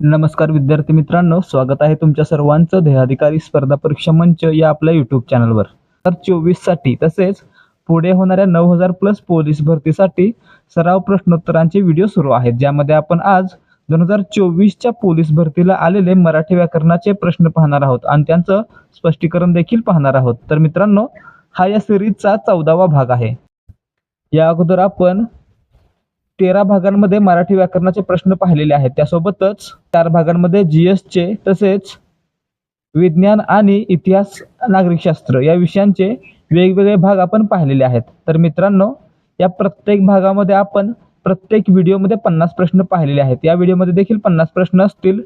नमस्कार विद्यार्थी मित्रांनो स्वागत आहे तुमच्या सर्वांचं देहाधिकारी स्पर्धा परीक्षा मंच या आपल्या युट्यूब चॅनलवर तर चोवीससाठी तसेच पुढे होणाऱ्या नऊ हजार प्लस पोलीस भरतीसाठी सराव प्रश्नोत्तरांचे व्हिडिओ सुरू आहेत. ज्यामध्ये आपण आज दोन हजार चोवीसच्या पोलीस भरतीला आलेले मराठी व्याकरणाचे प्रश्न पाहणार आहोत आणि त्यांचं स्पष्टीकरण देखील पाहणार आहोत. तर मित्रांनो हा या सिरीजचा चौदावा भाग आहे. या अगोदर आपण तेरा भागांमध्ये मराठी व्याकरणाचे प्रश्न पाहिलेले आहेत. त्यासोबतच चार भागांमध्ये जीएसचे तसेच विज्ञान आणि इतिहास नागरिकशास्त्र या विषयांचे वेगवेगळे भाग आपण पाहिलेले आहेत. तर मित्रांनो या प्रत्येक भागामध्ये आपण प्रत्येक व्हिडिओमध्ये पन्नास प्रश्न पाहिलेले आहेत. या व्हिडिओमध्ये देखील पन्नास प्रश्न असतील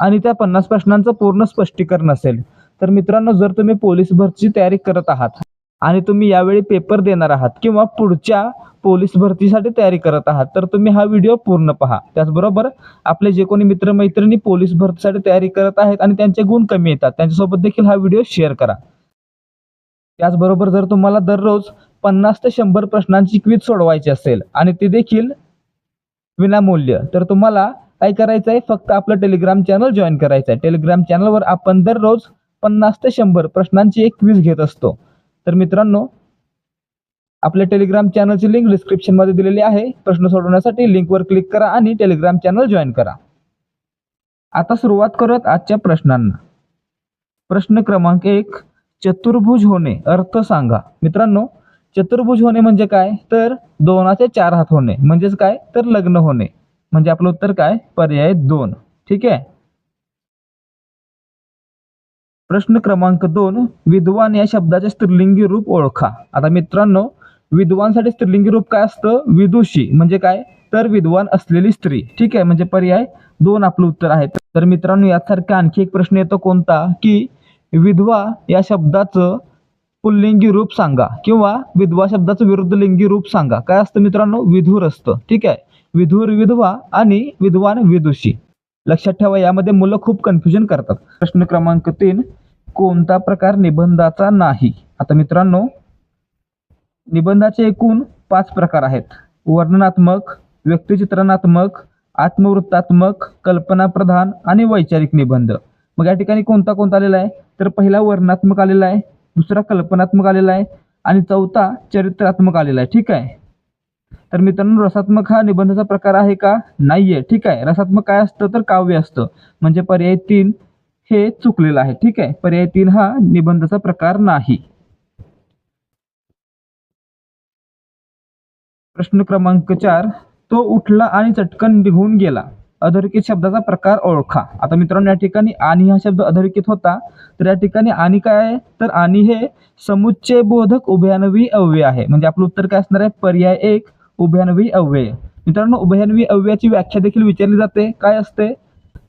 आणि त्या पन्नास प्रश्नांचं पूर्ण स्पष्टीकरण असेल. तर मित्रांनो जर तुम्ही पोलीस भरतीची तयारी करत आहात आणि तुम्ही यावेळी पेपर देणार आहात किंवा पुढच्या पोलीस भरतीसाठी तयारी करत आहात तर तुम्ही हा व्हिडिओ पूर्ण पहा. त्याचबरोबर आपले जे कोणी मित्रमैत्रिणी पोलीस भरतीसाठी तयारी करत आहेत आणि त्यांचे गुण कमी येतात त्यांच्यासोबत देखील हा व्हिडिओ शेअर करा. त्याचबरोबर जर तुम्हाला दररोज पन्नास ते शंभर प्रश्नांची क्विज सोडवायची असेल आणि ती देखील विनामूल्य तर तुम्हाला काय करायचं आहे? फक्त आपलं टेलिग्राम चॅनल जॉईन करायचं आहे. टेलिग्राम चॅनलवर आपण दररोज पन्नास ते शंभर प्रश्नांची एक क्विज घेत असतो. तर मित्रांनो आपल्या टेलिग्राम चॅनलची लिंक डिस्क्रिप्शनमध्ये दिलेली आहे. प्रश्न सोडवण्यासाठी लिंकवर क्लिक करा आणि टेलिग्राम चॅनल जॉईन करा. आता सुरुवात करत आजच्या प्रश्नांना. प्रश्न क्रमांक एक चतुर्भुज होणे अर्थ सांगा. मित्रांनो चतुर्भुज होणे म्हणजे काय? तर दोनाचे चार हात होणे. म्हणजेच काय? तर लग्न होणे. म्हणजे आपलं उत्तर काय? पर्याय दोन. ठीक आहे? प्रश्न क्रमांक दोन विद्वान या शब्दाचे स्त्रीलिंगी रूप ओळखा. आता मित्रांनो विद्वानसाठी स्त्रीलिंगी रूप काय असतं? विदुषी. म्हणजे काय? तर विद्वान असलेली स्त्री. ठीक आहे? म्हणजे पर्याय दोन आपलं उत्तर आहे. तर मित्रांनो यासारखा आणखी एक प्रश्न येतो कोणता? की विधवा या शब्दाचं पुल्लिंगी रूप सांगा. किंवा विधवा शब्दाचं विरुद्ध लिंगी रूप सांगा. काय असतं मित्रांनो? विधूर असतं. ठीक आहे? विधूर विधवा आणि विद्वान विदुषी. लक्षात ठेवा यामध्ये मुलं खूप कन्फ्युजन करतात. प्रश्न क्रमांक तीन कोणता प्रकार निबंधाचा नाही? आता मित्रांनो निबंधाचे एकूण पाच प्रकार आहेत. वर्णनात्मक व्यक्तिचित्रणात्मक आत्मवृत्तात्मक कल्पनाप्रधान आणि वैचारिक निबंध. मग या ठिकाणी कोणता कोणता आलेला आहे? तर पहिला वर्णनात्मक आलेला आहे दुसरा कल्पनात्मक आलेला आहे आणि चौथा चरित्रात्मक आलेला आहे. ठीक आहे? तर मित्रांनो रसात्मक हा निबंधाचा प्रकार आहे का? नाहीये. ठीक आहे. रसात्मक काय असतं? तर काव्य असतं. म्हणजे पर्याय तीन हे चुकलेलं आहे. ठीक आहे? पर्याय तीन हा निबंधाचा प्रकार नाही. प्रश्न क्रमांक चार तो उठला आणि चटकन निघून गेला. अधोरेखित शब्दाचा प्रकार ओळखा. आता मित्रांनो या ठिकाणी आणि हा शब्द अधोरेखित होता तर या ठिकाणी आणि काय आहे? तर आणि हे समुच्चय बोधक उभयान्वी अव्यय आहे. म्हणजे आपलं उत्तर काय असणार आहे? पर्याय एक उभयान्वी अव्यय. मित्रांनो उभयान्वी अव्ययाची व्याख्या देखील विचारली जाते. काय असते?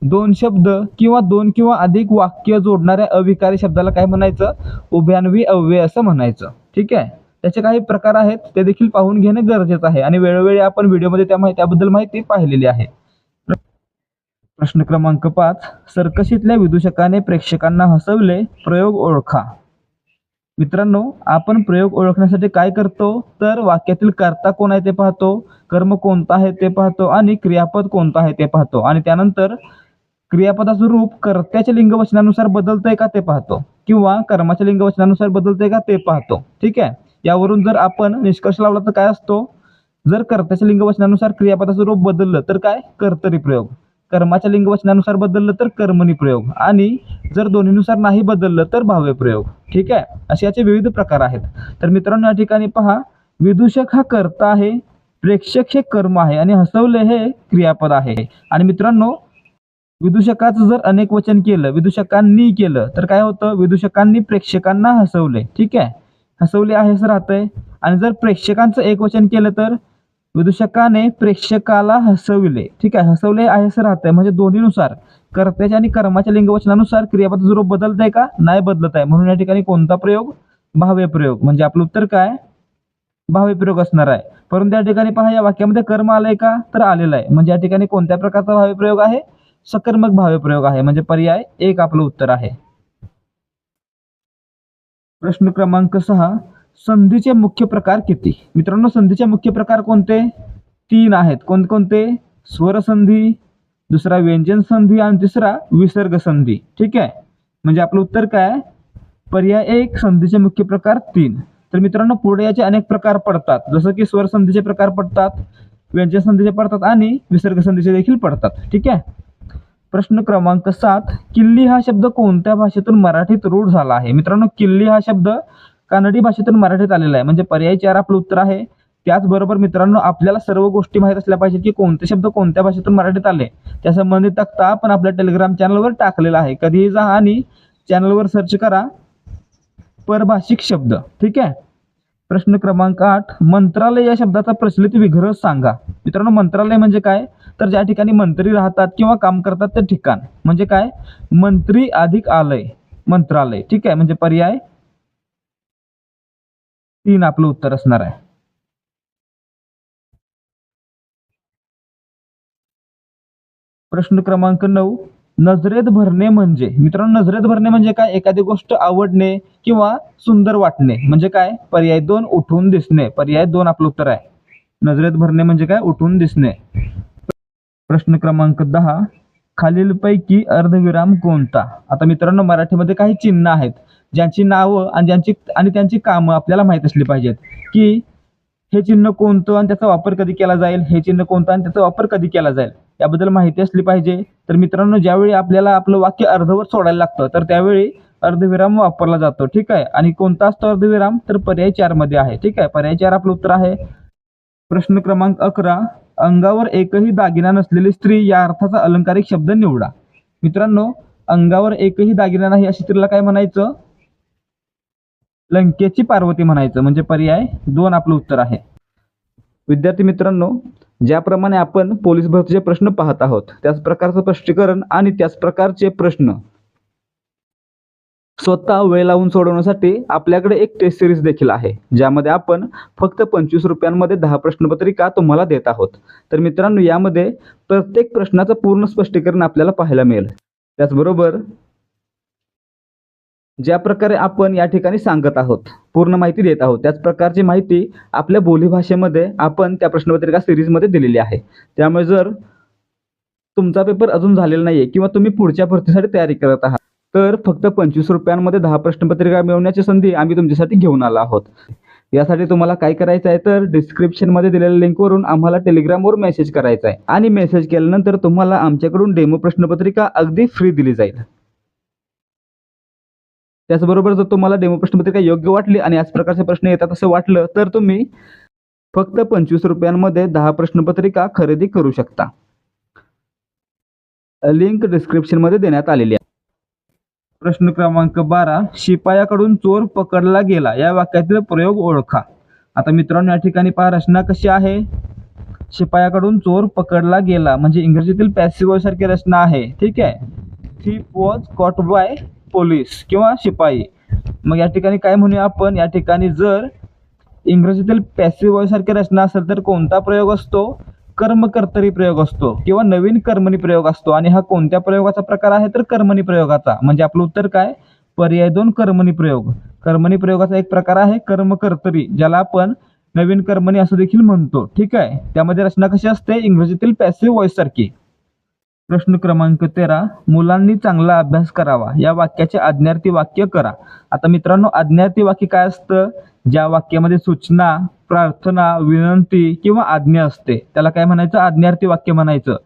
दोन शब्द किंवा दोन किंवा अधिक वाक्य जोडणाऱ्या अविकारी शब्दाला काय म्हणायचं? उभ्यानवी अव्यय असं म्हणायचं. ठीक आहे? त्याचे काही प्रकार आहेत ते देखील पाहून घेणे गरजेचं आहे. आणि वेळोवेळी आपण व्हिडिओमध्ये त्या माहिती त्याबद्दल माहिती पाहिलेली आहे. प्रश्न क्रमांक पाच. सर्कशीतल्या विदूषकाने प्रेक्षकांना हसवले प्रयोग ओळखा. मित्रांनो आपण प्रयोग ओळखण्यासाठी काय करतो? तर वाक्यातील कर्ता कोण आहे ते पाहतो कर्म कोणता आहे ते पाहतो आणि क्रियापद कोणता आहे ते पाहतो. आणि त्यानंतर क्रियापदाचं रूप कर्त्याच्या लिंगवचनानुसार बदलतंय का ते पाहतो किंवा कर्माच्या लिंगवचनानुसार बदलतंय का ते पाहतो. ठीक आहे? यावरून जर आपण निष्कर्ष लावला तर काय असतो? जर कर्त्याच्या लिंगवचनानुसार क्रियापदाचं रूप बदललं तर काय? कर्तरी प्रयोग. कर्माच्या लिंगवचनानुसार बदललं तर कर्मणी प्रयोग. आणि जर दोन्हीनुसार नाही बदललं तर भाव्य प्रयोग. ठीक आहे? असे याचे विविध प्रकार आहेत. तर मित्रांनो या ठिकाणी पहा विदूषक हा कर्ता आहे प्रेक्षक हे कर्म आहे आणि हसवले हे क्रियापद आहे. आणि मित्रांनो विदूषकाचं जर अनेक वचन केलं विदूषकांनी केलं तर काय होतं? विदूषकांनी प्रेक्षकांना हसवले. ठीक आहे? हसवले आहे असं राहतंय. आणि जर प्रेक्षकांचं एक वचन केलं तर? विदूषकाने प्रेक्षकाला हसविले. ठीक आहे हसवले आहे असं राहतंय म्हणजे दोन्हीनुसार. कर्त्याच्या आणि कर्माच्या लिंगवचनानुसार क्रियापद स्वरूप बदलत आहे का? नाही बदलत आहे म्हणून या ठिकाणी कोणता प्रयोग? भाव्य प्रयोग. म्हणजे आपलं उत्तर काय? भाव्य प्रयोग असणार आहे. परंतु या ठिकाणी पहा या वाक्यामध्ये कर्म आलंय का? तर आलेलं आहे. म्हणजे या ठिकाणी कोणत्या प्रकारचा भाव्य प्रयोग आहे? सकर्मक भाव्य प्रयोग आहे. म्हणजे पर्याय एक आपलं उत्तर आहे. प्रश्न क्रमांक सहा. संधीचे मुख्य प्रकार किती? मित्रांनो संधीचे मुख्य प्रकार कोणते? तीन आहेत. कोणकोणते? स्वरसंधी दुसरा व्यंजन संधी आणि तिसरा विसर्ग संधी. ठीक आहे? म्हणजे आपलं उत्तर काय? पर्याय एक संधीचे मुख्य प्रकार तीन. तर मित्रांनो पुढे याचे अनेक प्रकार पडतात. जसं की स्वर संधीचे प्रकार पडतात व्यंजन संधीचे पडतात आणि विसर्ग संधीचे देखील पडतात. ठीक आहे? प्रश्न क्रमांक सात. किल्ली हा शब्द कोणत्या भाषेतून मराठीत रूढ झाला आहे? मित्रांनो किल्ली हा शब्द कानडी भाषेतून मराठीत आलेला आहे. म्हणजे पर्यायी चार आपलं उत्तर आहे. त्याचबरोबर मित्रांनो आपल्याला सर्व गोष्टी माहीत असल्या पाहिजेत की कोणते शब्द कोणत्या भाषेतून मराठीत आले. त्या संबंधित तक्ता आपण आपल्या टेलिग्राम चॅनलवर टाकलेला आहे. कधीही जा आणि चॅनलवर सर्च करा परभाषिक शब्द. ठीक आहे? प्रश्न क्रमांक आठ मंत्रालय या शब्दाचा प्रचलित विग्रह सांगा. मित्रांनो मंत्रालय म्हणजे काय? तर ज्या ठिकाणी मंत्री राहतात किंवा काम करतात ते ठिकाण. म्हणजे काय? मंत्री अधिक आलय. मंत्रालय. ठीक आहे? म्हणजे पर्याय तीन आपलं उत्तर असणार आहे. प्रश्न क्रमांक नऊ नजरेत भरणे म्हणजे मित्रांनो नजरेत भरणे म्हणजे काय? एखादी गोष्ट आवडणे किंवा सुंदर वाटणे म्हणजे काय? पर्याय दोन उठून दिसणे. पर्याय दोन आपलं उत्तर आहे. नजरेत भरणे म्हणजे काय? उठून दिसणे. प्रश्न क्रमांक दहा खालीलपैकी अर्धविराम कोणता? आता मित्रांनो मराठीमध्ये काही चिन्ह आहेत. ज्यांची नावं आणि ज्यांची आणि त्यांची कामं आपल्याला माहीत असली पाहिजेत. की हे चिन्ह कोणतं आणि त्याचा वापर कधी केला जाईल? हे चिन्ह कोणतं आणि त्याचा वापर कधी केला जाईल? याबद्दल माहिती असली पाहिजे. तर मित्रांनो ज्यावेळी आपल्याला आपलं वाक्य अर्धवर सोडायला लागतं तर त्यावेळी अर्धविराम वापरला जातो. ठीक आहे? आणि कोणता असतो अर्धविराम? तर पर्याय चारमध्ये आहे. ठीक आहे? पर्याय चार आपलं उत्तर आहे. प्रश्न क्रमांक अकरा अंगावर एकही दागिना नसलेली स्त्री या अर्थाचा अलंकारिक शब्द निवडा. मित्रांनो अंगावर एकही दागिना नाही अशा स्त्रीला काय म्हणायचं? लंकेची पार्वती म्हणायचं म्हणजे पर्याय दोन आपलं उत्तर आहे. विद्यार्थी मित्रांनो ज्याप्रमाणे आपण पोलीस भरतीचे प्रश्न पाहत आहोत त्याच प्रकारचं स्पष्टीकरण आणि त्याच प्रकारचे प्रश्न स्वतः वेळ लावून सोडवण्यासाठी आपल्याकडे एक टेस्ट सिरीज देखील आहे ज्यामध्ये आपण फक्त पंचवीस रुपयांमध्ये दहा प्रश्नपत्रिका तुम्हाला देत आहोत. तर मित्रांनो यामध्ये प्रत्येक प्रश्नाचं पूर्ण स्पष्टीकरण आपल्याला पाहायला मिळेल. त्याचबरोबर ज्या प्रकारे आपण या ठिकाणी सांगत आहोत पूर्ण माहिती देत आहोत त्याच प्रकारची माहिती आपल्या बोलीभाषेमध्ये आपण त्या प्रश्नपत्रिका सिरीजमध्ये दिलेली आहे. त्यामुळे जर तुमचा पेपर अजून झालेला नाहीये किंवा तुम्ही पुढच्या भरतीसाठी तयारी करत आहात तर फक्त पंचवीस रुपयांमध्ये दहा प्रश्नपत्रिका मिळवण्याची संधी आम्ही तुमच्यासाठी घेऊन आलो आहोत. यासाठी तुम्हाला काय करायचं आहे तर डिस्क्रिप्शनमध्ये दिलेल्या लिंकवरून आम्हाला टेलिग्रामवर मेसेज करायचा आहे. आणि मेसेज केल्यानंतर तुम्हाला आमच्याकडून डेमो प्रश्नपत्रिका अगदी फ्री दिली जाईल. त्याचबरोबर जर तुम्हाला डेमो प्रश्नपत्रिका योग्य वाटली आणि याच प्रकारचे प्रश्न येतात असं वाटलं तर तुम्ही फक्त पंचवीस रुपयांमध्ये दहा प्रश्नपत्रिका खरेदी करू शकता. लिंक डिस्क्रिप्शनमध्ये देण्यात आलेली आहे. प्रश्न क्रमांक बारा शिपायाकडून चोर पकडला गेला. या वाक्यातील प्रयोग ओळखा. आता मित्रांनो या ठिकाणी पहा रचना कशी आहे? शिपायाकडून चोर पकडला गेला. म्हणजे इंग्रजीतील पॅसिव्ह सारखी रचना आहे. ठीक आहे. Thief was caught by police किंवा शिपाई. मग या ठिकाणी काय म्हणूया आपण? या ठिकाणी जर इंग्रजीतील पॅसिव्ह सारखी रचना असेल तर कोणता प्रयोग असतो? कर्मकर्तरी प्रयोग असतो किंवा नवीन कर्मणी प्रयोग असतो. आणि हा कोणत्या प्रयोगाचा प्रकार आहे? तर कर्मणी प्रयोगाचा. म्हणजे आपलं उत्तर काय? पर्याय दोन कर्मणी प्रयोग. कर्मणी प्रयोगाचा एक प्रकार आहे कर्मकर्तरी ज्याला आपण नवीन कर्मणी असं देखील म्हणतो. ठीक आहे? त्यामध्ये रचना कशी असते? इंग्रजीतील पॅसिव्ह वॉइस सारखी. प्रश्न क्रमांक तेरा मुलांनी चांगला अभ्यास करावा. या वाक्याचे आज्ञार्थी वाक्य करा. आता मित्रांनो आज्ञार्थी वाक्य काय असतं? ज्या वाक्यामध्ये सूचना प्रार्थना विनंती किंवा आज्ञा असते त्याला काय म्हणायचं? आज्ञार्थी वाक्य म्हणायचं.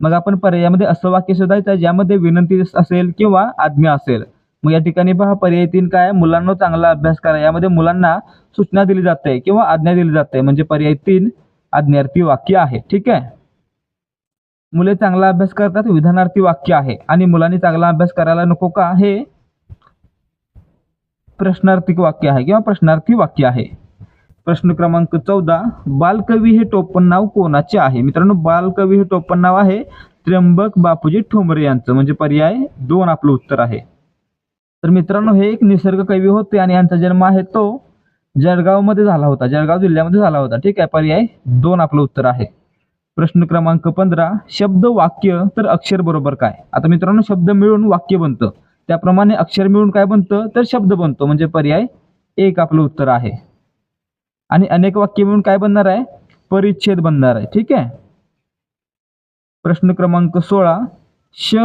मग आपण पर्यायामध्ये असं वाक्य शोधायचं ज्यामध्ये विनंती असेल किंवा आज्ञा असेल. मग या ठिकाणी पहा पर्याय तीन काय? मुलांना चांगला अभ्यास करा. यामध्ये मुलांना सूचना दिली जाते किंवा आज्ञा दिली जाते. म्हणजे पर्याय तीन आज्ञार्थी वाक्य आहे. ठीक आहे? मुले चांगला अभ्यास करतात विधानार्थी वाक्य आहे. आणि मुलांनी चांगला अभ्यास करायला नको का? हे प्रश्नार्थिक वाक्य आहे किंवा प्रश्नार्थी वाक्य आहे. प्रश्न क्रमांक चौदा बालकवी हे टोपण नाव कोणाचे आहे? मित्रांनो बालकवी हे टोपण नाव आहे त्र्यंबक बापूजी ठोंबरे यांचं. म्हणजे पर्याय दोन आपलं उत्तर आहे. तर मित्रांनो हे एक निसर्ग कवी होते आणि यांचा जन्म आहे तो जळगावमध्ये झाला होता. जळगाव जिल्ह्यामध्ये झाला होता. ठीक आहे पर्याय दोन आपलं उत्तर आहे. प्रश्न क्रमांक पंधरा शब्द वाक्य तर अक्षर बरोबर काय? आता मित्रांनो शब्द मिळून वाक्य बनतं. त्याप्रमाणे अक्षर मिळून काय बनतं? तर शब्द बनतो. म्हणजे पर्याय एक आपलं उत्तर आहे. आणि अनेक वाक्य मिळून काय बनणार आहे? परिच्छेद बनणार आहे. ठीक आहे? प्रश्न क्रमांक सोळा श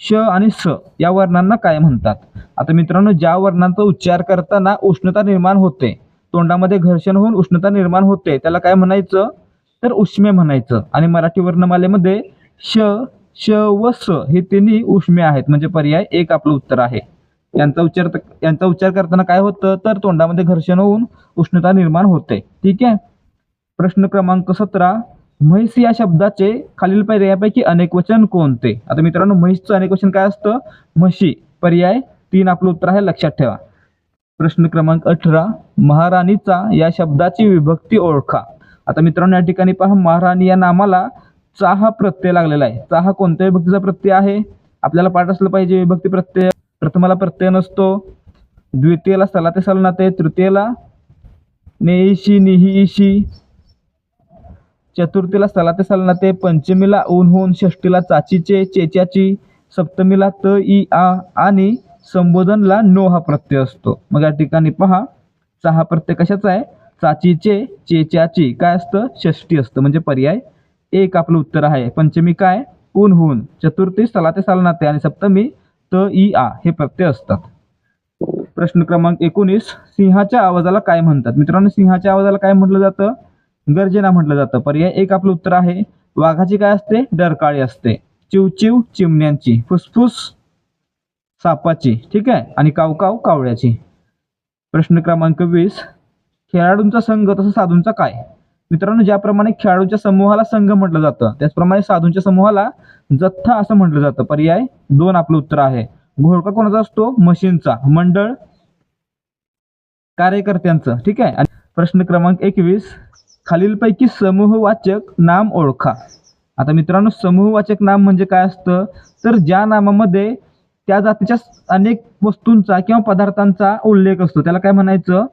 श आणि स या वर्णांना काय म्हणतात? आता मित्रांनो ज्या वर्णांचा उच्चार करताना उष्णता निर्माण होते तोंडामध्ये घर्षण होऊन उष्णता निर्माण होते त्याला काय म्हणायचं? तर उष्मे म्हणायचं. आणि मराठी वर्णमालेमध्ये श श व स हे तिन्ही उष्मे आहेत. म्हणजे पर्याय एक आपलं उत्तर आहे. यांचा उच्चार यांचा उच्चार करताना काय होतं? तर तोंडामध्ये घर्षण होऊन उष्णता निर्माण होते. ठीक आहे? प्रश्न क्रमांक सतरा. म्हैस या शब्दाचे खालील पर्यायापैकी अनेक वचन कोणते? आता मित्रांनो म्हैसचं अनेक वचन काय असतं? म्हशी. पर्याय तीन आपलं उत्तर आहे. लक्षात ठेवा. प्रश्न क्रमांक अठरा. महाराणीचा या शब्दाची विभक्ती ओळखा. आता मित्रांनो या ठिकाणी पहा महाराणी या नामाला चा हा प्रत्यय लागलेला आहे. चा हा कोणत्या विभक्तीचा प्रत्यय आहे? आपल्याला पाठ असलं पाहिजे विभक्ती प्रत्यय. प्रथमाला प्रत्यय नसतो. द्वितीयला सला ते सलनाते तृतीयला नेईशी निही इशी चतुर्थीला सला ते सलनाते पंचमीला ऊन होऊन षष्टीला चाचीचे चेच्याची सप्तमीला त ई आ आणि संबोधनला नो हा प्रत्यय असतो. मग या ठिकाणी पहा चा हा प्रत्यय कशाचा आहे? चाचीचे चेच्याची काय असतं? षष्टी असतं. म्हणजे पर्याय एक आपलं उत्तर आहे. पंचमी काय? ऊन होऊन. चतुर्थी सला ते आणि सप्तमी त ई आ हे प्रत्यय असतात. प्रश्न क्रमांक एकोणीस. सिंहाच्या आवाजाला काय म्हणतात? मित्रांनो सिंहाच्या आवाजाला काय म्हटलं जातं? गर्जना म्हटलं जातं. पर्याय एक आपलं उत्तर आहे. वाघाची काय असते? डरकाळी असते. चिवचिव चिमण्यांची. फुसफुस सापाची. ठीक आहे? आणि कावकाव कावळ्याची. प्रश्न क्रमांक वीस. खेळाडूंचा संघ तसं साधूंचा काय? मित्रांनो ज्याप्रमाणे खेळाडूंच्या समूहाला संघ म्हटलं जातं त्याचप्रमाणे साधूंच्या समूहाला जथ्था असं म्हटलं जातं. पर्याय दोन आपलं उत्तर आहे. घोळका कोणाचा असतो? मशीनचा. मंडळ कार्यकर्त्यांचं. ठीक आहे? आणि प्रश्न क्रमांक एकवीस. खालीलपैकी समूहवाचक नाम ओळखा. आता मित्रांनो समूहवाचक नाम म्हणजे काय असतं? तर ज्या नामामध्ये त्या जातीच्या अनेक वस्तूंचा किंवा पदार्थांचा उल्लेख असतो. त्याला काय म्हणायचं?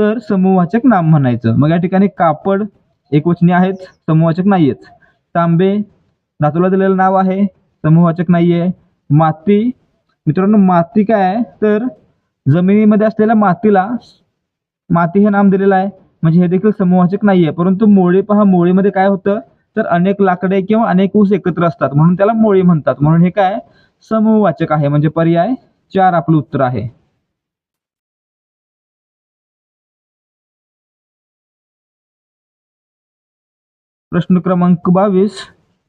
तर समूहवाचक नाम म्हणायचं. मग या ठिकाणी कापड एकवचनी आहेत समूहवाचक नाही आहेत तांबे धातूला दिलेलं नाव आहे समूहवाचक नाही आहे माती मित्रांनो माती काय आहे? तर जमिनीमध्ये असलेल्या मातीला माती हे नाम दिलेलं आहे. म्हणजे हे देखील समूहवाचक नाही आहे परंतु मोळी पहा मोळीमध्ये काय होतं? तर अनेक लाकडे किंवा अनेक ऊस एकत्र असतात. म्हणून त्याला मोळी म्हणतात. म्हणून हे काय? समूहवाचक आहे. म्हणजे पर्याय चार आपलं उत्तर आहे. प्रश्न क्रमांक बावीस.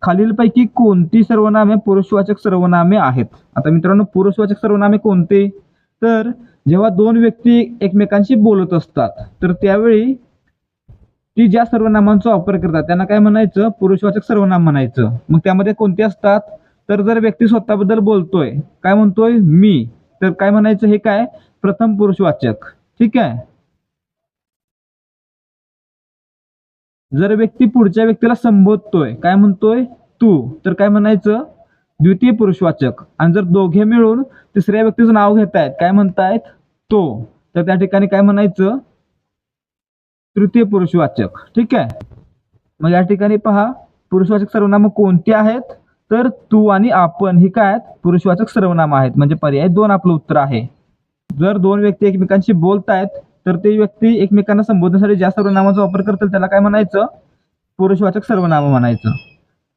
खालीलपैकी कोणती सर्वनामे पुरुषवाचक सर्वनामे आहेत? आता मित्रांनो पुरुषवाचक सर्वनामे कोणते? तर जेव्हा दोन व्यक्ती एकमेकांशी बोलत असतात तर त्यावेळी ती ज्या सर्वनामांचा वापर करतात त्यांना काय म्हणायचं? पुरुषवाचक सर्वनाम म्हणायचं. मग त्यामध्ये कोणते असतात? तर जर व्यक्ती स्वतःबद्दल बोलतोय काय म्हणतोय? मी. तर काय म्हणायचं? हे काय? प्रथम पुरुषवाचक. ठीक आहे? जर व्यक्ती पुढच्या व्यक्तीला संबोधतोय काय म्हणतोय? तू. तर काय म्हणायचं? द्वितीय पुरुषवाचक. आणि जर दोघे मिळून तिसऱ्या व्यक्तीचं नाव घेतायत काय म्हणतायत? तो. तर त्या ठिकाणी काय म्हणायचं? तृतीय पुरुषवाचक. ठीक आहे? मग या ठिकाणी पहा पुरुषवाचक सर्वनाम कोणती आहेत? तर तू आणि आपण. ही काय आहेत? पुरुषवाचक सर्वनाम आहेत. म्हणजे पर्याय दोन आपलं उत्तर आहे. जर दोन व्यक्ती एकमेकांशी बोलतायत तर ते व्यक्ती एकमेकांना संबोधण्यासाठी ज्या सर्वनामाचा वापर करतील त्याला काय म्हणायचं? पुरुषवाचक सर्वनाम म्हणायचं.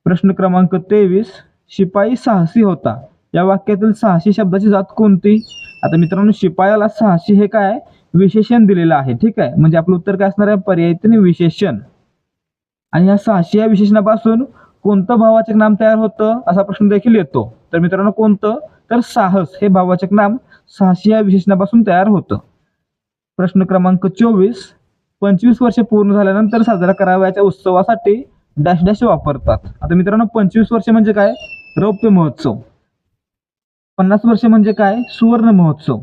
प्रश्न क्रमांक तेवीस शिपाई साहसी होता. या वाक्यातील साहसी शब्दाची जात कोणती? आता मित्रांनो शिपायाला साहसी हे काय? विशेषण दिलेलं आहे ठीक आहे? म्हणजे आपलं उत्तर काय असणार आहे? पर्यायीने विशेषण. आणि या साहसी या विशेषणापासून कोणतं भाववाचक नाम तयार होतं? असा प्रश्न देखील येतो. तर मित्रांनो कोणतं? तर साहस हे भाववाचक नाम साहसी या विशेषणापासून तयार होतं. प्रश्न क्रमांक चोवीस पंचवीस वर्ष पूर्ण झाल्यानंतर साजरा करावयाच्या उत्सवासाठी डॅश डॅश वापरतात. आता मित्रांनो पंचवीस वर्ष म्हणजे काय? रौप्य महोत्सव. पन्नास वर्ष म्हणजे काय? सुवर्ण महोत्सव.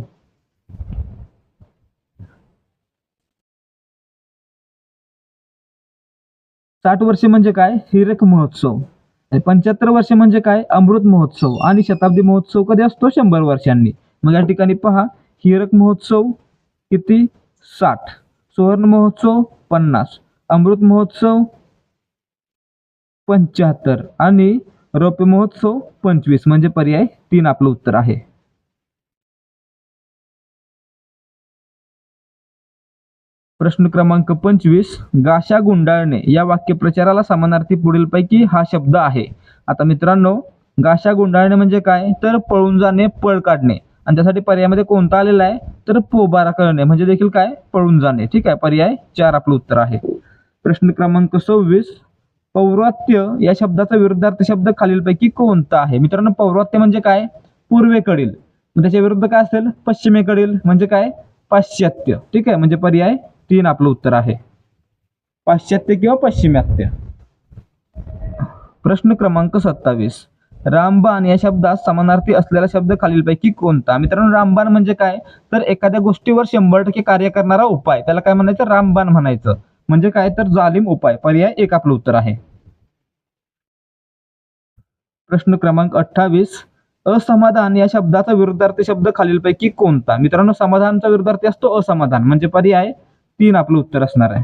साठ वर्ष म्हणजे काय? हिरक महोत्सव. आणि पंच्याहत्तर वर्ष म्हणजे काय? अमृत महोत्सव. आणि शताब्दी महोत्सव कधी असतो? शंभर वर्षांनी. मग या ठिकाणी पहा हिरक महोत्सव किती? साठ. सुवर्ण महोत्सव पन्नास. अमृत महोत्सव पंच्याहत्तर. आणि रौप्य महोत्सव पंचवीस. म्हणजे पर्याय तीन आपलं उत्तर आहे. प्रश्न क्रमांक पंचवीस गाशा गुंडाळणे. या वाक्यप्रचाराला समानार्थी पुढीलपैकी हा शब्द आहे. आता मित्रांनो गाशा गुंडाळणे म्हणजे काय? तर पळून जाणे पळ काढणे. आणि त्यासाठी पर्यायामध्ये कोणता आलेला आहे? तर पोबारा करणे म्हणजे देखील काय? पळून जाणे. ठीक आहे? पर्याय चार आपलं उत्तर आहे. प्रश्न क्रमांक सव्वीस. पौरात्य या शब्दाचा विरुद्धार्थ शब्द खालीलपैकी कोणता आहे? मित्रांनो पौरात्य म्हणजे काय? पूर्वेकडील. मग त्याच्या विरुद्ध काय असेल? पश्चिमेकडील. म्हणजे काय? पाश्चात्य. ठीक आहे? म्हणजे पर्याय तीन आपलं उत्तर आहे. पाश्चात्य किंवा पश्चिमात्य. प्रश्न क्रमांक सत्तावीस. रामबाण या शब्दात समानार्थी असलेला शब्द खालीलपैकी कोणता? मित्रांनो रामबाण म्हणजे काय? तर एखाद्या गोष्टीवर शंभर टक्के कार्य करणारा उपाय. त्याला काय म्हणायचं? रामबाण म्हणायचं. म्हणजे काय? तर जालिम उपाय. पर्याय एक आपलं उत्तर आहे. प्रश्न क्रमांक अठ्ठावीस. असमाधान या शब्दाचा विरुद्धार्थी शब्द खालीलपैकी कोणता? मित्रांनो समाधानचा विरुद्धार्थी असतो असमाधान. म्हणजे पर्याय तीन आपलं उत्तर असणार आहे.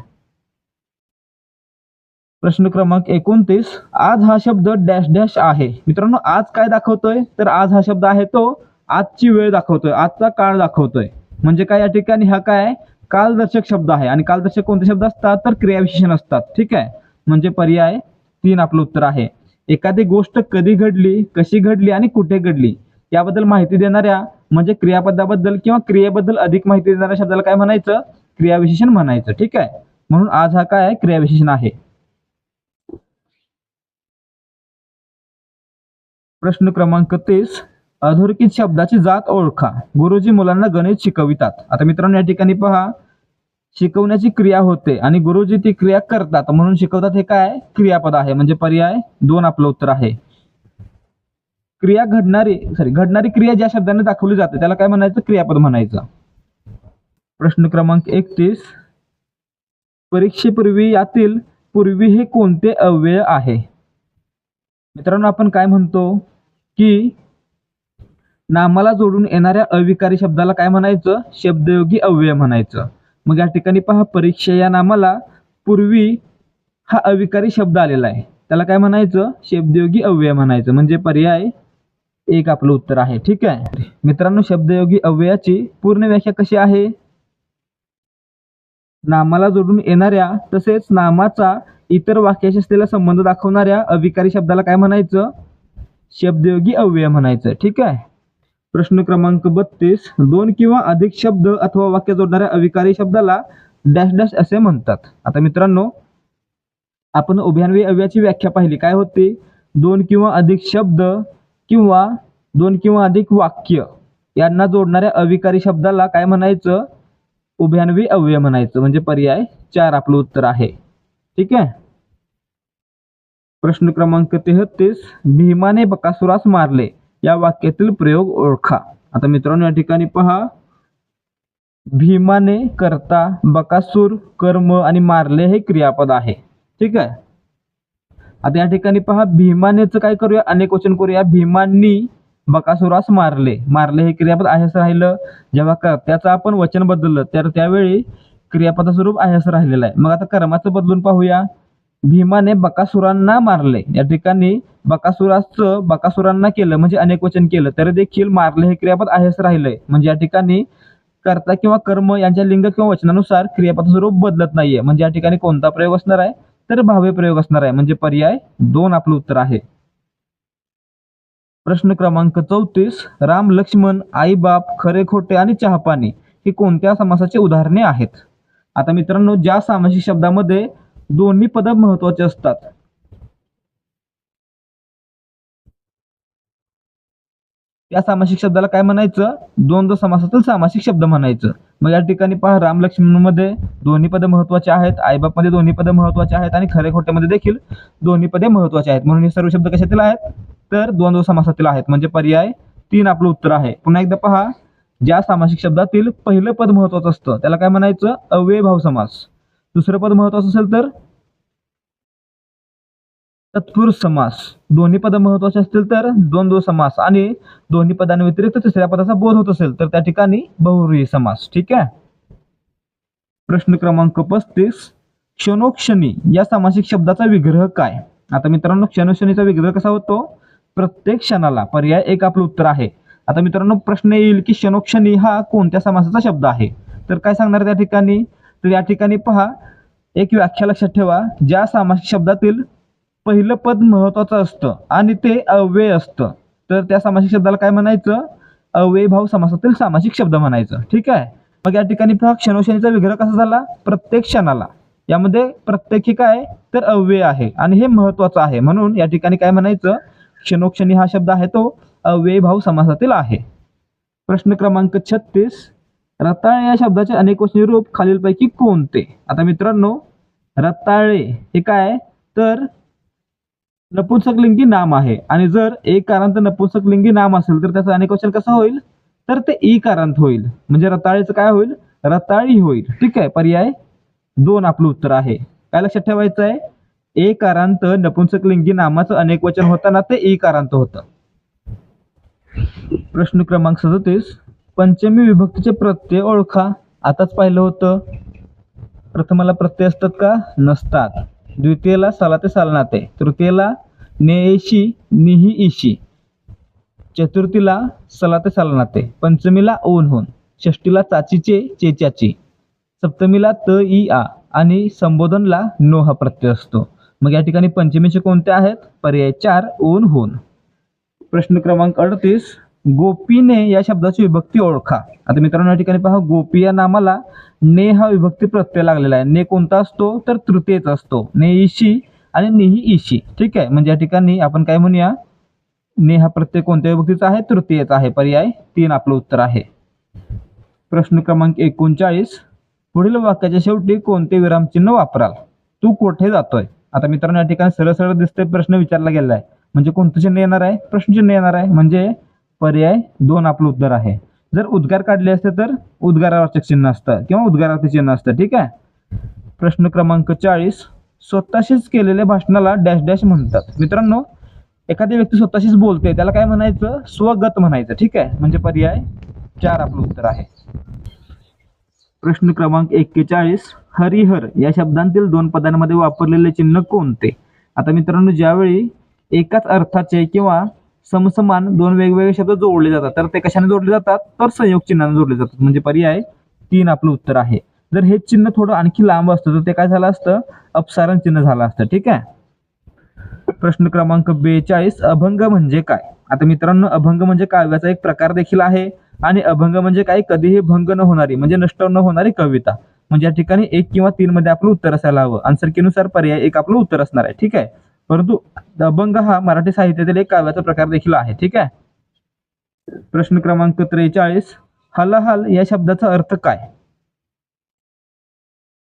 प्रश्न क्रमांक एकोणतीस. आज हा शब्द डॅश डॅश आहे. मित्रांनो आज काय दाखवतोय? तर आज हा शब्द आहे तो आजची वेळ दाखवतोय. आजचा काळ दाखवतोय. म्हणजे काय या ठिकाणी? हा काय? कालदर्शक शब्द आहे. आणि कालदर्शक कोणते शब्द असतात? तर क्रियाविशेषण असतात. ठीक आहे? म्हणजे पर्याय तीन आपलं उत्तर आहे. एखादी गोष्ट कधी घडली कशी घडली आणि कुठे घडली? याबद्दल माहिती देणाऱ्या म्हणजे क्रियापदाबद्दल किंवा क्रियेबद्दल अधिक माहिती देणाऱ्या शब्दाला काय म्हणायचं? क्रियाविशेषण म्हणायचं. ठीक आहे? म्हणून आज हा काय? आहे? क्रियाविशेषण आहे. प्रश्न क्रमांक तेच अधोरेखित शब्दाची जात ओळखा. गुरुजी मुलांना गणित शिकवितात. आता मित्रांनो या ठिकाणी पहा. शिकवण्याची क्रिया होते आणि गुरुजी ती क्रिया करतात. म्हणून शिकवतात हे काय? क्रियापद आहे. म्हणजे पर्याय दोन आपलं उत्तर आहे. क्रिया घडणारी सॉरी घडणारी क्रिया ज्या शब्दाने दाखवली जाते त्याला काय म्हणायचं? क्रियापद म्हणायचं. प्रश्न क्रमांक एकतीस. परीक्षेपूर्वी यातील पूर्वी हे कोणते अव्यय आहे? मित्रांनो आपण काय म्हणतो? की नामाला जोडून येणाऱ्या अविकारी शब्दाला काय म्हणायचं? शब्दयोगी अव्यय म्हणायचं. मग या ठिकाणी पहा परीक्षा या नामाला पूर्वी हा अविकारी शब्द आलेला आहे. त्याला काय म्हणायचं? शब्दयोगी अव्यय म्हणायचं. म्हणजे पर्याय एक आपलं उत्तर आहे. ठीक आहे? मित्रांनो शब्दयोगी अव्ययाची पूर्ण व्याख्या कशी आहे? नामाला जोडून येणाऱ्या तसेच नामाचा इतर वाक्याशी असलेला संबंध दाखवणाऱ्या अविकारी शब्दाला काय म्हणायचं? शब्दयोगी अव्यय म्हणायचं. ठीक आहे? प्रश्न क्रमांक बत्तीस. दोन किंवा अधिक शब्द अथवा वाक्य जोडणाऱ्या अविकारी शब्दाला डॅश डॅश असे म्हणतात. आता मित्रांनो आपण उभयान्वयी अव्ययाची व्याख्या पाहिली. काय होती? दोन किंवा अधिक शब्द किंवा दोन किंवा अधिक वाक्य यांना जोडणाऱ्या अविकारी शब्दाला काय म्हणायचं? उभयान्वयी अव्यय म्हणायचं. म्हणजे पर्याय चार आपलं उत्तर आहे. ठीक आहे? प्रश्न क्रमांक तेहतीस भीमाने बकासुरास मारले. या वाक्यातील प्रयोग ओळखा. आता मित्रांनो या ठिकाणी पहा. भीमाने करता बकासूर कर्म आणि मारले हे क्रियापद आहे. ठीक आहे? आता या ठिकाणी पहा भीमानेचं काय करूया? अनेक वचन करूया. भीमांनी बकासुरास मारले. मारले हे क्रियापद आहे असं राहिलं. जेव्हा कर्त्याचं आपण वचन बदललं तर त्यावेळी क्रियापदा स्वरूप आहे असं राहिलेलं आहे. मग आता कर्माचं बदलून पाहूया. भीमाने बकासुरांना मारले. या ठिकाणी बकासुराचं बकासुरांना केलं म्हणजे अनेक वचन केलं तरी देखील मारले हे क्रियापद आहेच असं राहिलंय. म्हणजे या ठिकाणी कर्ता किंवा कर्म यांच्या लिंग किंवा वचनानुसार क्रियापद स्वरूप बदलत नाहीये. म्हणजे या ठिकाणी कोणता प्रयोग असणार आहे? तर भावे प्रयोग असणार आहे. म्हणजे पर्याय दोन आपलं उत्तर आहे. प्रश्न क्रमांक चौतीस राम लक्ष्मण आई बाप खरे खोटे आणि चहापाणी ही कोणत्या समासाची उदाहरणे आहेत? आता मित्रांनो ज्या सामासिक शब्दामध्ये दोन्ही पद महत्त्वाचे असतात. या सामासिक शब्दाला काय म्हणायचं? दोन दो समासातील सामासिक शब्द म्हणायचं. मग या ठिकाणी पहा राम लक्ष्मणमध्ये दोन्ही पदे महत्त्वाचे आहेत आईबापमध्ये दोन्ही पदे महत्त्वाचे आहेत आणि खरे खोट्यामध्ये देखील दोन्ही पदे महत्त्वाचे आहेत. म्हणून हे सर्व शब्द कशातील आहेत? तर दोन दो समासातील आहेत. म्हणजे पर्याय तीन आपलं उत्तर आहे. पुन्हा एकदा पहा ज्या सामासिक शब्दातील पहिलं पद महत्वाचं असतं त्याला काय म्हणायचं? अव्ययभाव समास. दुसरं पद महत्वाचं असेल तर? तत्पुरुष समास. दोन्ही पद महत्त्वाचे असतील तर द्वंद्व समास आणि दोन्ही पदांव्यतिरिक्त तिसऱ्या पदाचा बोध होत असेल तर त्या ठिकाणी बहुरी समास. ठीक आहे? प्रश्न क्रमांक पस्तीस. क्षणोक्षणी या सामासिक शब्दाचा विग्रह काय? आता मित्रांनो क्षणोक्षणीचा विग्रह कसा होतो? प्रत्येक क्षणाला पर्याय एक आपलं उत्तर आहे. आता मित्रांनो प्रश्न येईल की क्षणोक्षणी हा कोणत्या समासाचा शब्द आहे? तर काय सांगणार त्या ठिकाणी? तर या ठिकाणी पहा एक व्याख्या लक्षात ठेवा ज्या सामासिक शब्दातील पहिलं पद महत्वाचं असतं आणि ते अव्यय असतं. तर त्या सामासिक शब्दाला काय म्हणायचं? अव्ययभाव समासातील सामासिक शब्द म्हणायचं. ठीक आहे? मग या ठिकाणी पहा क्षणोक्षणीचा विग्रह कसा झाला? प्रत्येक क्षणाला. यामध्ये प्रत्येकी काय? तर अव्यय आहे आणि हे महत्वाचं आहे. म्हणून या ठिकाणी काय म्हणायचं? क्षणोक्षणी हा शब्द आहे तो अव्ययभाव समासातील आहे. प्रश्न क्रमांक छत्तीस. रताळे या शब्दाचे अनेक वचनी रूप खालीलपैकी कोणते? आता मित्रांनो रताळे हे काय? तर नपुंसकलिंगी नाम आहे. आणि जर एक कारांत नपुंसकलिंगी नाम असेल तर त्याचं अनेक वचन कसं होईल? तर ते ई कारांत होईल. म्हणजे रताळेचं काय होईल? रताळी होईल. ठीक आहे पर्याय दोन आपलं उत्तर आहे. काय लक्षात ठेवायचं आहे? एक कारांत नपुंसकलिंगी नामाचं अनेक वचन होताना ते ई कारांत होतं. प्रश्न क्रमांक सदतीस. पंचमी विभक्तीचे प्रत्यय ओळखा. आताच पाहिलं होतं. प्रथमाला प्रत्यय असतात का? नसतात. द्वितीयला साला ते सालनाते. तृतीयला नेशी निही इशी चतुर्थीला सला ते सालनाते. पंचमीला ओन होन षष्टीला चाचीचे चेच्याची. सप्तमीला त ई आ आणि संबोधनला नो हा प्रत्यय असतो. मग या ठिकाणी पंचमीचे कोणते आहेत? पर्याय चार ओन होन प्रश्न क्रमांक अडतीस. गोपीने या शब्दाची विभक्ती ओळखा. आता मित्रांनो या ठिकाणी पहा गोपी या नामाला ने हा विभक्ती प्रत्यय लागलेला आहे. ने कोणता असतो? तर तृतीयच असतो. ने इशी आणि नेही इशी ठीक आहे? म्हणजे या ठिकाणी आपण काय म्हणूया? ने हा प्रत्यय कोणत्या विभक्तीचा आहे? तृतीयचा आहे. पर्याय तीन आपलं उत्तर आहे. प्रश्न क्रमांक एकोणचाळीस. पुढील वाक्याच्या शेवटी कोणते विरामचिन्ह वापराल? तू कुठे जातोय? आता मित्रांनो या ठिकाणी सरळ सरळ दिसतंय प्रश्न विचारला गेलेला आहे म्हणजे कोणतं चिन्ह येणार आहे? प्रश्नचिन्ह येणार आहे. म्हणजे पर्याय दोन आपलं उत्तर आहे. जर उद्गार काढले असते तर उद्गारावाचक चिन्ह असतं किंवा उद्गारार्थी चिन्ह असतं. ठीक आहे? प्रश्न क्रमांक चाळीस. स्वतःशीच केलेल्या भाषणाला डॅश डॅश म्हणतात. मित्रांनो एखादी व्यक्ती स्वतःशीच बोलते त्याला काय म्हणायचं? स्वगत म्हणायचं. ठीक आहे? म्हणजे पर्याय चार आपलं उत्तर आहे. प्रश्न क्रमांक एक्केचाळीस हरिहर या शब्दांतील दोन पदांमध्ये वापरलेले चिन्ह कोणते? आता मित्रांनो ज्यावेळी एकाच अर्थाचे किंवा समसमान दोन वेगवेगळे शब्द जोडले जातात. तर ते कशाने जोडले जातात? तर संयोग चिन्हाने जोडले जातात. म्हणजे पर्याय तीन आपलं उत्तर आहे. जर हे चिन्ह थोडं आणखी लांब असतं तर ते काय झालं असतं? अपसारण चिन्ह झालं असतं. ठीक आहे? प्रश्न क्रमांक बेचाळीस अभंग म्हणजे काय? आता मित्रांनो अभंग म्हणजे काव्याचा एक प्रकार देखील आहे. आणि अभंग म्हणजे काय? कधीही भंग न होणारी म्हणजे नष्ट न होणारी कविता. म्हणजे या ठिकाणी एक किंवा तीन मध्ये आपलं उत्तर असायला हवं. आन्सरकीनुसार पर्याय एक आपलं उत्तर असणार आहे. ठीक आहे? परंतु अभंग हा मराठी साहित्यातील एक काव्याचा प्रकार देखील आहे ठीक आहे? प्रश्न क्रमांक त्रेचाळीस हलहाल या शब्दाचा अर्थ काय?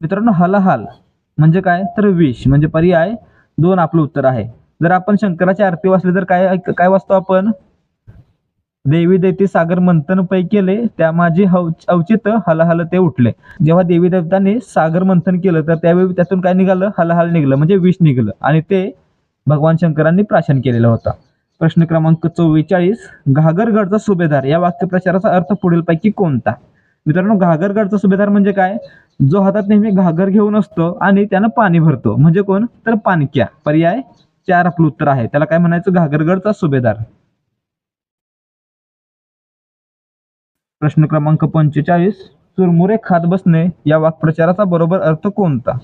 मित्रांनो हलहाल म्हणजे काय? तर विष म्हणजे पर्याय. दोन आपलं उत्तर आहे. जर आपण शंकराची आरती वाचली तर काय काय वाचतो आपण? देवी देती सागर मंथन पै केले त्या माझी हव अवचित हलहल ते उठले. जेव्हा देवी देवतांनी सागर मंथन केलं तर त्यावेळी त्यातून काय निघालं? हलहल निघालं म्हणजे विष निघालं. आणि ते भगवान शंकरांनी प्राशन केलेला होता. प्रश्न क्रमांक चव्वेचाळीस घागरगडचा सुभेदार. या वाक्यप्रचाराचा अर्थ पुढीलपैकी कोणता? मित्रांनो घागरगडचा सुभेदार म्हणजे काय? जो हातात नेहमी घागर घेऊन असतो आणि त्यानं पाणी भरतो. म्हणजे कोण? तर पानक्या. पर्याय चार आपलं उत्तर आहे. त्याला काय म्हणायचं? घागरगडचा सुभेदार. प्रश्न क्रमांक पंचेचाळीस चुरमुरे खात बसणे या वाक्प्रचाराचा बरोबर अर्थ कोणता?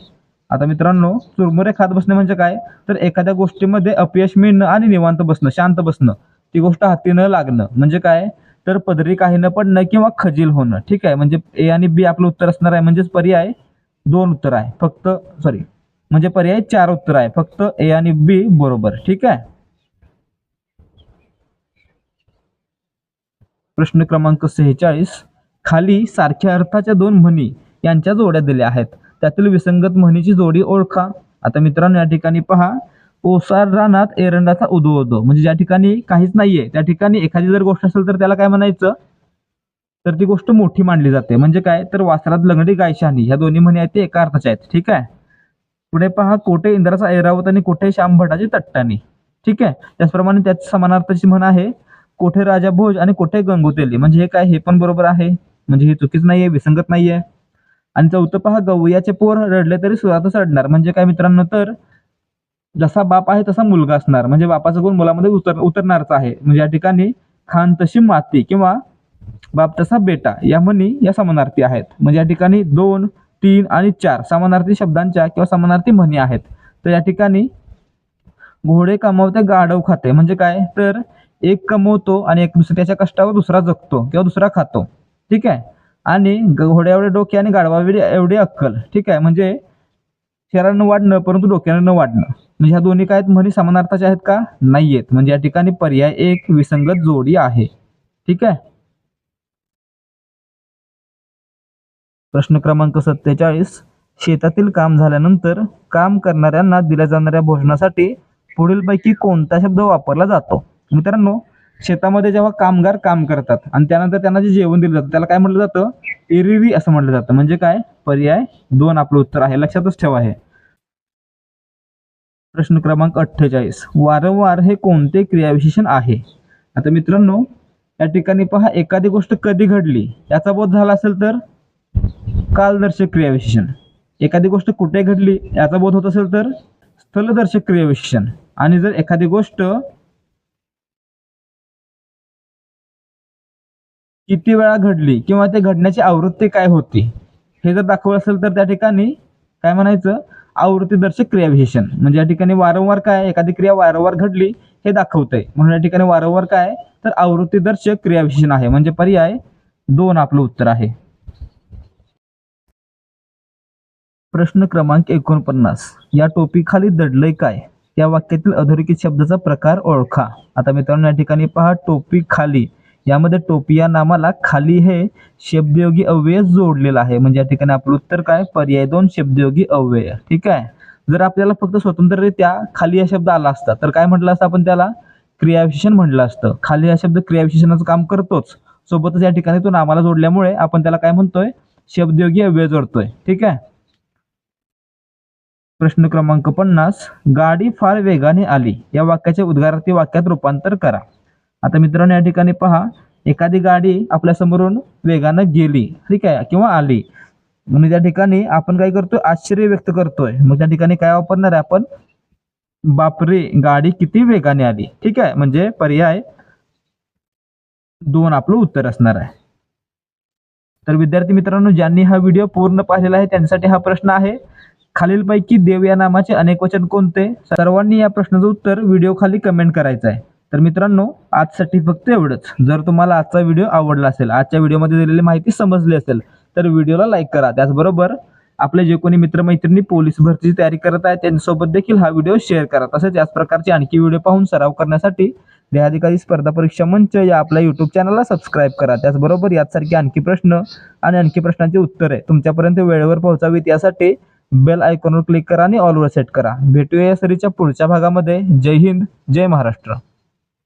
आता मित्रांनो चुरमुरे खात बसणे म्हणजे काय? तर एखाद्या गोष्टीमध्ये अपयश मिळणं आणि निवांत बसणं शांत बसणं ती गोष्ट हाती न लागणं म्हणजे काय? तर पदरी काही न पडणं किंवा खजील होणं. ठीक आहे? म्हणजे ए आणि बी आपलं उत्तर असणार आहे. म्हणजेच पर्याय दोन उत्तर आहे. फक्त सॉरी म्हणजे पर्याय चार उत्तर आहे. फक्त ए आणि बी बरोबर. ठीक आहे? प्रश्न क्रमांक सेहेचाळीस. खाली सारख्या अर्थाच्या दोन म्हणी यांच्या जोड्या दिल्या आहेत. त्यातील विसंगत म्हणीची जोडी ओळखा. आता मित्रांनो या ठिकाणी पहा. ओसार रानात एरंडाचा उदो होतो. म्हणजे ज्या ठिकाणी काहीच नाहीये त्या ठिकाणी एखादी जर गोष्ट असेल तर त्याला काय म्हणायचं? तर ती गोष्ट मोठी मानली जाते. म्हणजे काय? तर वासरात लंगडी गायशानी ह्या दोन्ही म्हणी आहेत ते एका अर्थाच्या आहेत. ठीक आहे? पुढे पहा. कोठे इंद्राचा ऐरावत आणि कोठे शामभटाची तट्टानी. ठीक आहे? त्याचप्रमाणे त्याच समानार्थाची म्हण आहे कोठे राजा भोज आणि कोठे गंगोतेली. म्हणजे हे काय? हे पण बरोबर आहे. म्हणजे हे चुकीच नाहीये विसंगत नाहीये. आणि चौथं पहा गवयाचे पोर रडले तरी सुरातच रडणार. म्हणजे काय मित्रांनो तर जसा बाप आहे तसा मुलगा असणार. म्हणजे बापाचा गुण मुलामध्ये उतर उतरणारच आहे. म्हणजे या ठिकाणी खान तशी माती किंवा बाप तसा बेटा या म्हणी या समानार्थी आहेत. म्हणजे या ठिकाणी दोन तीन आणि चार समानार्थी शब्दांच्या किंवा समानार्थी म्हणी आहेत. तर या ठिकाणी घोडे कमावते गाढव खाते. म्हणजे काय? तर एक कमवतो आणि एक दुसऱ्याच्या कष्टावर दुसरा जगतो किंवा दुसरा खातो. ठीक आहे? आणि घोड्या एवढे डोके आणि गाढवावेळी एवढी अक्कल. ठीक आहे? म्हणजे शरीरानं वाढणं परंतु डोक्यानं न वाढणं. म्हणजे ह्या दोन्ही काय आहेत? म्हणी समानार्थाच्या आहेत का? नाही आहेत म्हणजे या ठिकाणी पर्याय एक विसंगत जोडी आहे. ठीक आहे? प्रश्न क्रमांक सत्तेचाळीस. शेतातील काम झाल्यानंतर काम करणाऱ्यांना दिल्या जाणाऱ्या भोजनासाठी पुढीलपैकी कोणता शब्द वापरला जातो? मित्रांनो शेतामध्ये जेव्हा कामगार काम करतात आणि त्यानंतर त्यांना जे जेवण दिलं जातं त्याला काय म्हटलं जातं? एरिवी असं म्हटलं जातं. म्हणजे काय? पर्याय दोन आपलं उत्तर आहे. लक्षातच ठेवा आहे प्रश्न क्रमांक अठ्ठेचाळीस. वारंवार हे कोणते क्रियाविशेषण आहे? आता मित्रांनो या ठिकाणी पहा एखादी गोष्ट कधी घडली? याचा बोध झाला असेल तर? कालदर्शक क्रियाविशेषण. एखादी गोष्ट कुठे घडली? याचा बोध होत असेल तर? स्थलदर्शक क्रियाविशेषण. आणि जर एखादी गोष्ट किती वेळा घडली किंवा ते घडण्याची आवृत्ती काय होती? हे जर दाखवलं असेल तर त्या ठिकाणी काय म्हणायचं? आवृत्तीदर्शक क्रियाविशेषण. म्हणजे या ठिकाणी वारंवार काय? एखादी क्रिया वारंवार घडली हे दाखवतंय. म्हणून या ठिकाणी वारंवार काय? तर आवृत्तीदर्शक क्रियाविशेषण आहे. म्हणजे पर्याय दोन आपलं उत्तर आहे. प्रश्न क्रमांक एकोणपन्नास. या टोपीखाली दडलंय काय? या वाक्यातील अधोरेखित शब्दाचा प्रकार ओळखा. आता मित्रांनो या ठिकाणी पहा टोपी खाली यामध्ये टोपी या नामाला खाली हे शब्दयोगी अव्यय जोडलेलं आहे. म्हणजे या ठिकाणी आपलं उत्तर काय? पर्याय दोन शब्दयोगी अव्यय. ठीक आहे? जर आपल्याला फक्त स्वतंत्ररित्या खाली हा शब्द आला असता तर काय म्हटलं असतं आपण त्याला? क्रियाविशेषण म्हटलं असतं. खाली हा शब्द क्रियाविशेषणाचं काम करतोच. सोबतच या ठिकाणी तो नामाला जोडल्यामुळे आपण त्याला काय म्हणतोय? शब्दयोगी अव्यय जोडतोय. ठीक आहे? प्रश्न क्रमांक पन्नास गाडी फार वेगाने आली. या वाक्याच्या उद्गारार्थी वाक्यात रूपांतर करा. आता मित्रांनो या ठिकाणी पहा एखादी गाडी आपल्या समोरून वेगानं गेली ठीक आहे किंवा आली. म्हणजे त्या ठिकाणी आपण काय करतोय आश्चर्य व्यक्त करतोय. मग त्या ठिकाणी काय वापरणार आहे आपण? बापरे गाडी किती वेगाने आली. ठीक आहे म्हणजे पर्याय दोन आपलं उत्तर असणार आहे. तर विद्यार्थी मित्रांनो ज्यांनी हा व्हिडिओ पूर्ण पाहिलेला आहे त्यांच्यासाठी हा प्रश्न आहे. खालीलपैकी देव या नामाचे अनेक वचन कोणते? सर्वांनी या प्रश्नाचं उत्तर व्हिडिओ खाली कमेंट करायचं आहे. तर मित्रांनो आजसाठी फक्त एवढंच. जर तुम्हाला आजचा व्हिडिओ आवडला असेल आजच्या व्हिडिओमध्ये दिलेली माहिती समजली असेल तर व्हिडिओला लाईक करा. त्याचबरोबर आपले जे कोणी मित्रमैत्रिणी पोलीस भरतीची तयारी करत आहेत त्यांच्यासोबत देखील हा व्हिडिओ शेअर करा. तसेच याच प्रकारचे आणखी व्हिडिओ पाहून सराव करण्यासाठी देहाधिकारी स्पर्धा परीक्षा मंच या आपल्या युट्यूब चॅनलला सबस्क्राईब करा. त्याचबरोबर यासारखे आणखी प्रश्न आणि आणखी प्रश्नांची उत्तरे तुमच्यापर्यंत वेळेवर पोहोचावीत. यासाठी बेल आयकॉनवर क्लिक करा आणि ऑलवर सेट करा. भेटूया या सरीच्या पुढच्या भागामध्ये. जय हिंद जय महाराष्ट्र.